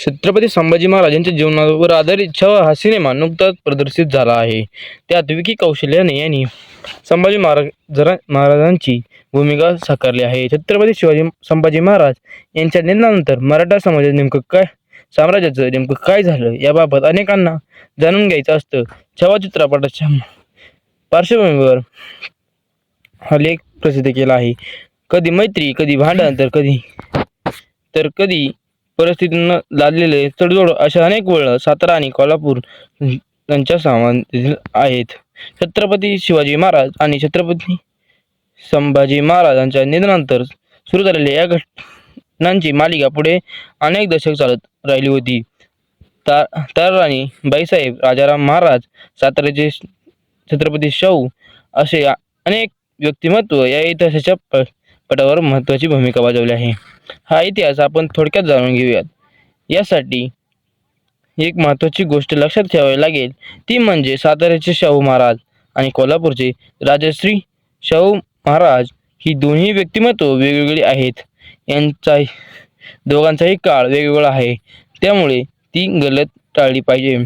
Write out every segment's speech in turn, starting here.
छत्रपती संभाजी महाराज यांच्या जीवनावर आधारित छवा हा सिनेमा नुकताच प्रदर्शित झाला आहे. त्यात विकी कौशल्याने यांनी संभाजी महाराज जरा महाराजांची भूमिका साकारली आहे. छत्रपती शिवाजी संभाजी महाराज यांच्या निधनानंतर मराठा समाजात नेमकं काय साम्राज्याचं नेमकं काय झालं याबाबत अनेकांना जाणून घ्यायचं असतं. छवा चित्रपटाच्या पार्श्वभूमीवर हा लेख प्रसिद्ध केला आहे. कधी मैत्री कधी भांडण तर कधी तर कधी परिस्थितीनं लादलेले तडजोड अशा अनेक वेळ सातारा आणि कोल्हापूर यांच्या सामान आहेत. छत्रपती शिवाजी महाराज आणि छत्रपती संभाजी महाराजांच्या निधनानंतर सुरू झालेल्या या घटनांची मालिका पुढे अनेक दशक चालत राहिली होती. ता ताराराणी बाईसाहेब राजाराम महाराज साताऱ्याचे छत्रपती शाहू असे अनेक व्यक्तिमत्व या इतिहासाच्या प पटावर महत्त्वाची भूमिका बजावली आहे. हा इतिहास आपण थोडक्यात जाणून घेऊयात. यासाठी एक महत्त्वाची गोष्ट लक्षात ठेवावी लागेल. ती म्हणजे साताऱ्याचे शाहू महाराज आणि कोल्हापूरचे राजश्री शाहू महाराज ही दोन्ही व्यक्तिमत्व वेगवेगळी आहेत. यांचा दोघांचाही काळ वेगवेगळा आहे. त्यामुळे ती गलत टाळली पाहिजे.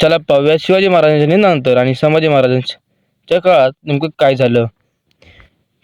चला पाहूया शिवाजी महाराजांच्या निधनानंतर आणि संभाजी महाराजांच्या काळात नेमकं काय झालं.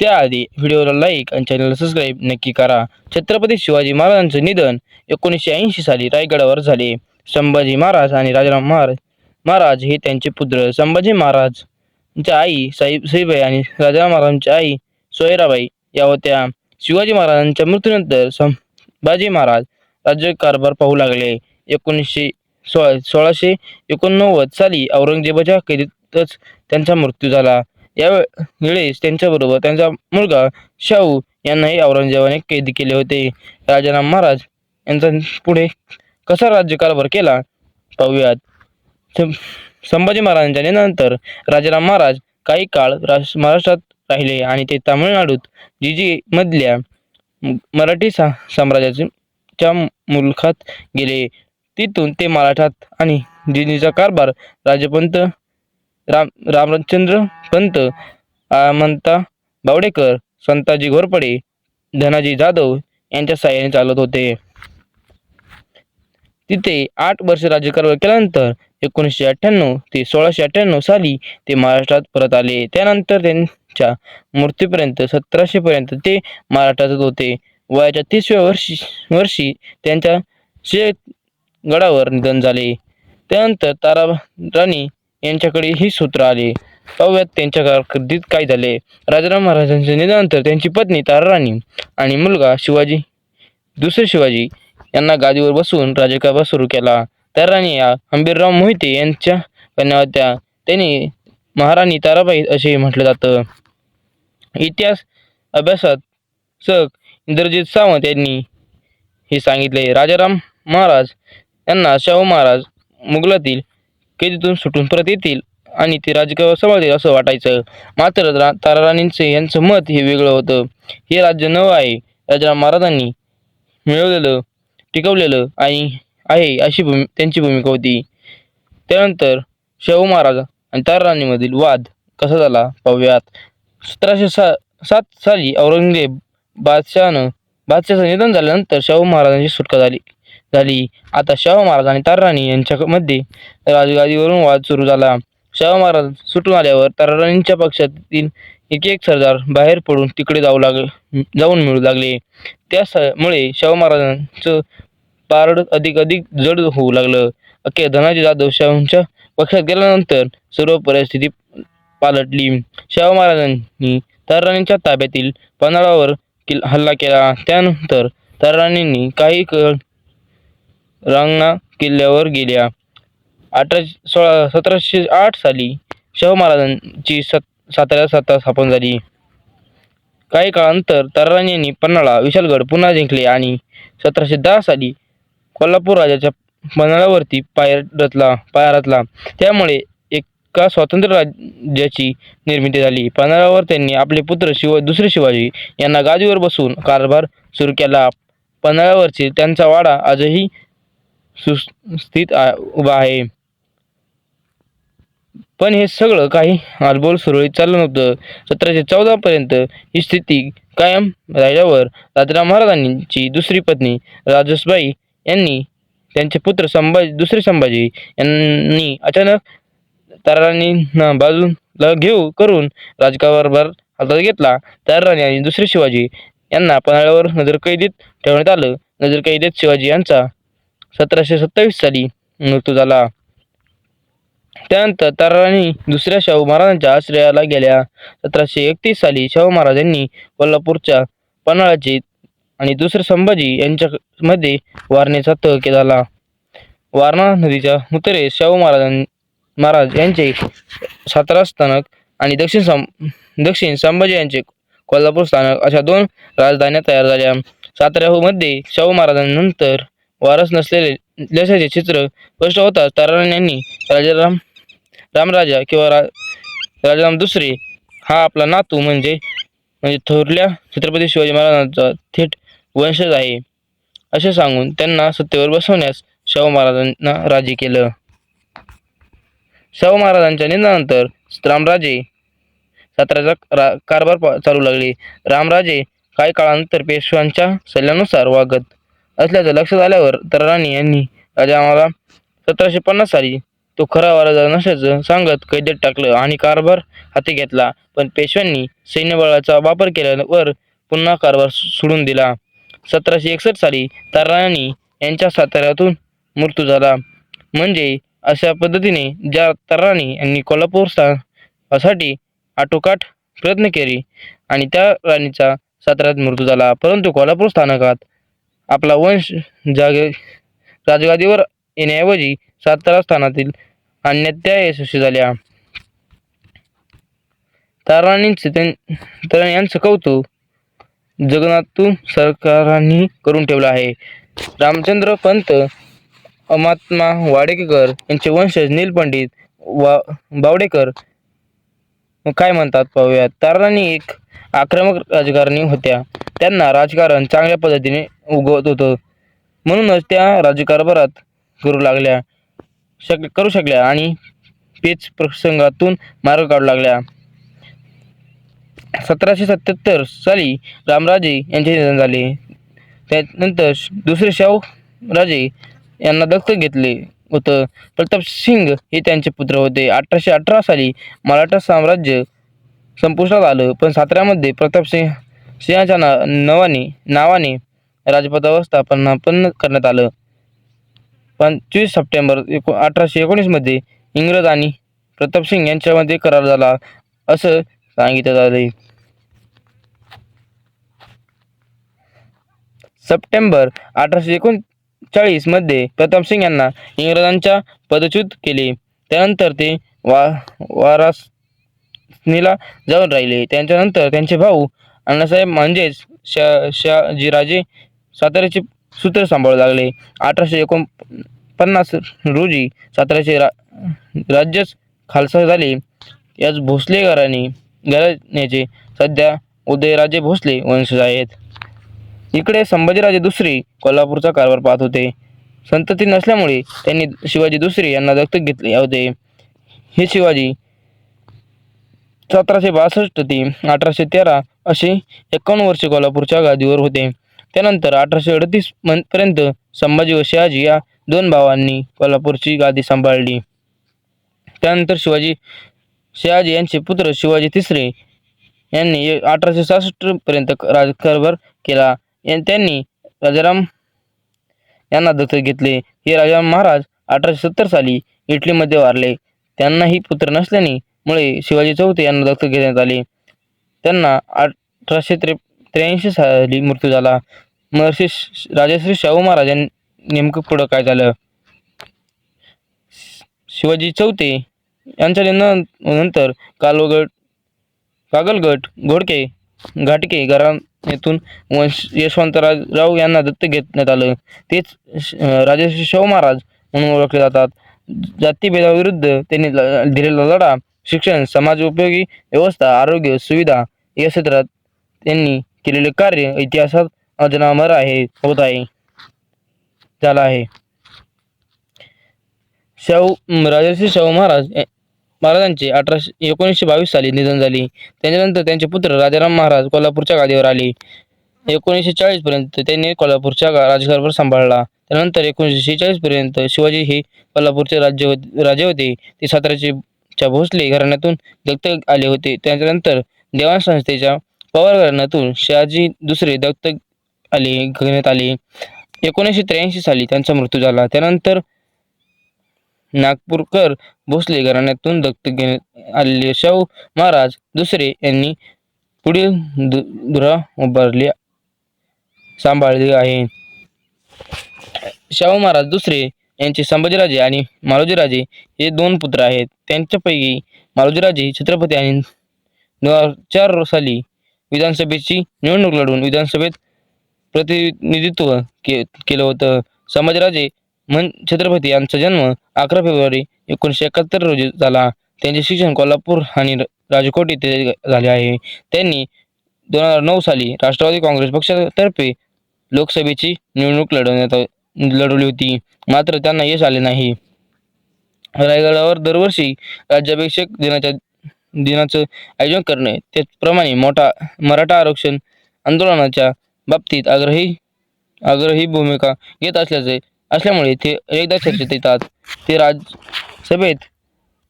त्याआधी व्हिडिओला लाईक आणि चॅनलला सबस्क्राईब नक्की करा. छत्रपती शिवाजी महाराजांचं निधन एकोणीसशे ऐंशी साली रायगडावर झाले. संभाजी महाराज आणि राजाराम महाराज महाराज हे त्यांचे पुत्र. संभाजी महाराजच्या आई साई साईबाई आणि राजाराम महाराजांच्या आई सोयराबाई या होत्या. शिवाजी महाराजांच्या मृत्यूनंतर संभाजी महाराज राज्यकारभार पाहू लागले. एकोणीसशे सोळा सोळाशे एकोणनव्वद साली औरंगजेबाच्या कैदेतच त्यांचा मृत्यू झाला. यावेळेस त्यांच्याबरोबर त्यांचा मुलगा शाहू यांनाही औरंगजेबाने कैद केले होते. राजाराम महाराज यांचा पुढे कसा राज्यकारभार केला? पाहूयात. संभाजी महाराजांच्या निधनानंतर राजाराम महाराज काही काळ महाराष्ट्रात राहिले आणि ते तामिळनाडूत जिजी मधल्या मराठी सा साम्राज्याच्या मुलखात गेले. तिथून ते मराठात आणि जिजीचा कारभार राजपंत राम रामचंद्र पंत आमंता बावडेकर संताजी घोरपडे धनाजी जाधव यांच्या सहाय्याने चालत होते. तिथे आठ वर्ष राज्यकारभार केल्यानंतर एकोणीसशे अठ्ठ्याण्णव ते सोळाशे अठ्ठ्याण्णव साली ते महाराष्ट्रात परत आले. त्यानंतर त्यांच्या मृत्यूपर्यंत सतराशे पर्यंत ते महाराष्ट्रातच होते. वयाच्या तिसव्या वर्षी वर्षी त्यांच्या शेत गडावर निधन झाले. त्यानंतर तारा राणी यांच्याकडे ही सूत्र आले. अव्यात त्यांच्या कारकिर्दीत काय झाले? राजाराम महाराजांच्या निधनानंतर त्यांची पत्नी ताराराणी आणि मुलगा शिवाजी दुसरे शिवाजी यांना गादीवर बसवून राजकारभार सुरू केला. ताराराणी या हंबीरराव मोहिते यांच्या कन्या होत्या. त्यांनी महाराणी ताराबाई असे म्हटलं जातं. इतिहास अभ्यासात सक इंद्रजित सावंत यांनी हे सांगितले. राजाराम महाराज यांना शाहू महाराज मुघलातील कैदीतून सुटून परत येतील आणि ते राजकारभार सांभाळतील असं वाटायचं. मात्र रा ताराराणींचे यांचं मत हे वेगळं होतं. हे राज्य नवं आहे. राजाराम महाराजांनी मिळवलेलं टिकवलेलं आणि आहे अशी भूमि त्यांची भूमिका होती. त्यानंतर शाहू महाराज आणि ताराराणीमधील वाद कसा झाला पाहूयात. सतराशे सा सात साली औरंगजेब बादशहानं बादशहाचं निधन झाल्यानंतर शाहू महाराजांची सुटका झाली. झाली. आता शाहू महाराज आणि ताराराणी यांच्यामध्ये राजगादीवरून वाद सुरू झाला. शाहू महाराज सुटून आल्यावर ताराराणींच्या पक्षातील एक एक सरदार बाहेर पडून तिकडे जाऊ लाग जाऊन मिळू लागले. त्यामुळे शाहू महाराजांचं पारड अधिक अधिक जड होऊ लागलं. अखेर धनाजी जाधव शाहूंच्या पक्षात गेल्यानंतर सर्व परिस्थिती पालटली. शाहू महाराजांनी ताराराणींच्या ताब्यातील पन्हाळावर किल हल्ला केला. त्यानंतर ताराराणींनी काही काळ रांगणा किल्ल्यावर गेल्या. अठराशे सोळा सतराशे आठ साली शाहू महाराजांची सत साताऱ्यात सत्ता स्थापन झाली. काही काळानंतर ताराराणी यांनी पन्हाळा विशालगड पुन्हा जिंकले आणि सतराशे दहा साली कोल्हापूर राजाच्या पन्हाळ्यावरती पाय रचला पाया रचला. त्यामुळे एका स्वतंत्र राज्याची निर्मिती झाली. पन्हाळ्यावर त्यांनी आपले पुत्र शिव दुसरे शिवाजी यांना गादीवर बसवून कारभार सुरू केला. पन्हाळ्यावरची त्यांचा वाडा आजही सुस्थित उभा आहे. पण हे सगळं काही हालबोल सुरळीत चाललं नव्हतं. सतराशे चौदा पर्यंत ही स्थिती कायम राहिल्यावर राजाराम महाराजांची दुसरी पत्नी राजसबाई यांनी त्यांचे पुत्र संभाजी दुसरे संभाजी यांनी अचानक ताराराणींना बाजूला घेऊ करून राजकारभार हातात घेतला. ताराराणी आणि दुसरे शिवाजी यांना पन्हाळ्यावर नजरकैदीत ठेवण्यात आलं. नजरकैदेत शिवाजी यांचा सतराशे सत्तावीस साली मृत्यू झाला. त्यानंतर ताराराणी दुसऱ्या शाहू महाराजांच्या आश्रयाला गेल्या. सतराशे एकतीस साली शाहू महाराज यांनी कोल्हापूरच्या पन्हाळाची आणि दुसरे संभाजी यांच्या मध्ये वारणेचा तह झाला. वारणा नदीच्या उत्तरेस शाहू महाराजां महाराज यांचे सातारा स्थानक आणि दक्षिण सं दक्षिण संभाजी यांचे कोल्हापूर स्थानक अशा दोन राजधान्या तयार झाल्या. साताऱ्यामध्ये शाहू महाराजांनंतर वारस नसलेले नसल्याचे चित्र स्पष्ट होताच ताराराणी यांनी राजाराम रामराजा किंवा रा राजाराम दुसरे हा आपला नातू म्हणजे म्हणजे थोरल्या छत्रपती शिवाजी महाराजांचा थेट वंशज आहे. असे सांगून त्यांना सत्तेवर बसवण्यास शाहू महाराजांना राजी केलं. शाहू महाराजांच्या निधनानंतर रामराजे साताऱ्याचा रा कारभार चालू लागले. रामराजे काही काळानंतर पेशव्यांच्या सल्ल्यानुसार वागत असल्याचं लक्षात आल्यावर तराराणी यांनी राजामाला सतराशे पन्नास साली तो खरा वारसा नसल्याचं सांगत कैदेत टाकलं आणि कारभार हाती घेतला. पण पेशव्यांनी सैन्यबळाचा वापर केल्यावर पुन्हा कारभार सोडून दिला. सतराशे एकसष्ट साली तरारानी यांच्या साताऱ्यातून मृत्यू झाला. म्हणजे अशा पद्धतीने ज्या तर्राणी यांनी कोल्हापूर स्थानासाठी आटोकाट प्रयत्न केले आणि त्या राणीचा साताऱ्यात मृत्यू झाला. परंतु कोल्हापूर स्थानकात आपला वंश जागे राजगादीवर येण्याऐवजी सातारा स्थानातील आणण्यात त्या यशस्वी झाल्या. ताराणींचे त्यां- यांचं कौतुक जगन्नाथू सरकारांनी करून ठेवलं आहे. रामचंद्र पंत अमात्मा वाडेकर यांचे वंशज नीलपंडित वा बावडेकर काय म्हणतात पाहूया ताराणी एक आक्रमक राजकारणी होत्या. त्यांना राजकारण चांगल्या पद्धतीने उगवत होतं. म्हणूनच त्या राज्यकारभारात करू लागल्या शक करू शकल्या आणि पेच प्रसंगातून मार्ग काढू लागल्या. सतराशे सत्याहत्तर साली रामराजे यांचे निधन झाले. त्यानंतर दुसरे शाहू राजे यांना दत्तक घेतले होतं. प्रताप सिंग हे त्यांचे पुत्र होते. अठराशे अठरा साली मराठा साम्राज्य संपुष्टात आलं पण साताऱ्यामध्ये प्रतापसिंह सिंहाच्या ना नवाने नावाने राजपथावर स्थापना करण्यात आलं. पंचवीस सप्टेंबर एको अठराशे एकोणीसमध्ये इंग्रज आणि प्रतापसिंग यांच्यामध्ये करार झाला असं सांगितलं आले सप्टेंबर अठराशे एकोणचाळीसमध्ये प्रतापसिंग यांना इंग्रजांच्या पदच्युत केले. त्यानंतर ते वा वारासनीला जाऊन राहिले. त्यांच्यानंतर त्यांचे भाऊ अण्णासाहेब म्हणजेच श शहाजीराजे साताऱ्याचे सूत्र सांभाळू लागले. अठराशे एकोणपन्नास रोजी साताऱ्याचे रा राज्यच खालसा झाले. याच भोसले घराणे घराण्याचे सध्या उदयराजे भोसले वंशज आहेत. इकडे संभाजीराजे दुसरे कोल्हापूरचा कारभार पाहत होते. संतती नसल्यामुळे त्यांनी शिवाजी दुसरे यांना दत्तक घेतले होते. हे शिवाजी सतराशे बासष्ट ते अठराशे तेरा असे एकावन्न वर्षे कोल्हापूरच्या गादीवर होते. त्यानंतर अठराशे अडतीस पर्यंत संभाजी व शहाजी या दोन भावांनी कोल्हापूरची गादी सांभाळली. त्यानंतर शिवाजी शहाजी यांचे पुत्र शिवाजी तिसरे यांनी अठराशे सहासष्ट पर्यंत राजकारभार केला. त्यांनी राजाराम यांना दत्तक घेतले. हे राजाराम महाराज अठराशे सत्तर साली इटलीमध्ये वारले. त्यांनाही पुत्र नसल्याने मुळे शिवाजी चौथे यांना दत्तक घेण्यात आले. त्यांना अठराशे त्रे त्र्याऐंशी साली मृत्यू झाला. महर्षी राजश्री शाहू महाराज नेमकं पुढं काय झालं? शिवाजी चौथे यांच्या निधनानंतर कालवगड कागलगट घोडके घाटके घराण्यातून वंश यशवंतराव यांना दत्तक घेण्यात आलं. तेच राजश्री शाहू महाराज म्हणून ओळखले जातात. जातीभेदाविरुद्ध त्यांनी दिलेला लढा शिक्षण समाज उपयोगी व्यवस्था आरोग्य सुविधा या क्षेत्रात त्यांनी केलेले कार्य इतिहासात अजनामर आहे होत आहे. झाला आहे. शाहू राजर्षी शाहू महाराज महाराजांचे अठराशे एकोणीसशे बावीस साली निधन झाले. त्याच्यानंतर त्यांचे पुत्र राजाराम महाराज कोल्हापूरच्या गादीवर आले. एकोणीसशे चाळीस पर्यंत त्यांनी कोल्हापूरच्या गा- राजकारभार सांभाळला. त्यानंतर एकोणीसशे शेहेचाळीस पर्यंत शिवाजी हे कोल्हापूरचे राज्य होते- राजे होते. ते साताऱ्याचे च्या भोसले घराण्यातून दत्तक आले होते. त्याच्यानंतर देवाण संस्थेच्या पवार घराण्यातून शहाजी दुसरे दत्तक आले घेण्यात आले. एकोणीसशे त्र्याऐंशी साली त्यांचा मृत्यू झाला. त्यानंतर नागपूरकर भोसले घराण्यातून दत्तक घेण्यात आलेले शाहू महाराज दुसरे यांनी पुढील दु दुरा उभारली सांभाळली आहे. शाहू महाराज दुसरे यांचे संभाजीराजे आणि मालोजीराजे हे दोन पुत्र आहेत. त्यांच्यापैकी मालोजीराजे छत्रपती आणि दोन हजार चार साली विधानसभेची निवडणूक लढवून विधानसभेत प्रतिनिधित्व के केलं होतं. समाजराजे मन छत्रपती यांचा जन्म अकरा फेब्रुवारी एकोणीसशे एकाहत्तर रोजी झाला. त्यांचे शिक्षण कोल्हापूर आणि राजकोट येथे झाले आहे. त्यांनी दोन हजार नऊ साली राष्ट्रवादी काँग्रेस पक्षातर्फे लोकसभेची निवडणूक लढवण्यात लढवली होती. मात्र त्यांना यश आले नाही. रायगडावर दरवर्षी राज्याभिषेक दिनाच्या दिनाचं आयोजन करणे. त्याचप्रमाणे मोठा मराठा आरक्षण आंदोलनाच्या बाबतीत आग्रही आग्रही भूमिका घेत असल्याचे असल्यामुळे ते एकदा चर्चेत येतात. ते राज्यसभेत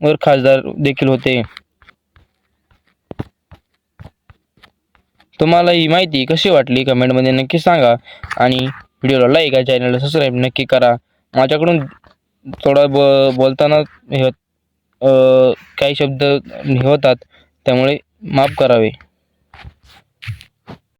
वर खासदार देखील होते. तुम्हाला ही माहिती कशी वाटली? कमेंटमध्ये नक्की सांगा आणि व्हिडिओला लाईक आणि चॅनलला सबस्क्राईब नक्की करा. माझ्याकडून थोडा ब बोलताना हे काही शब्द होतात त्यामुळे माफ करावे.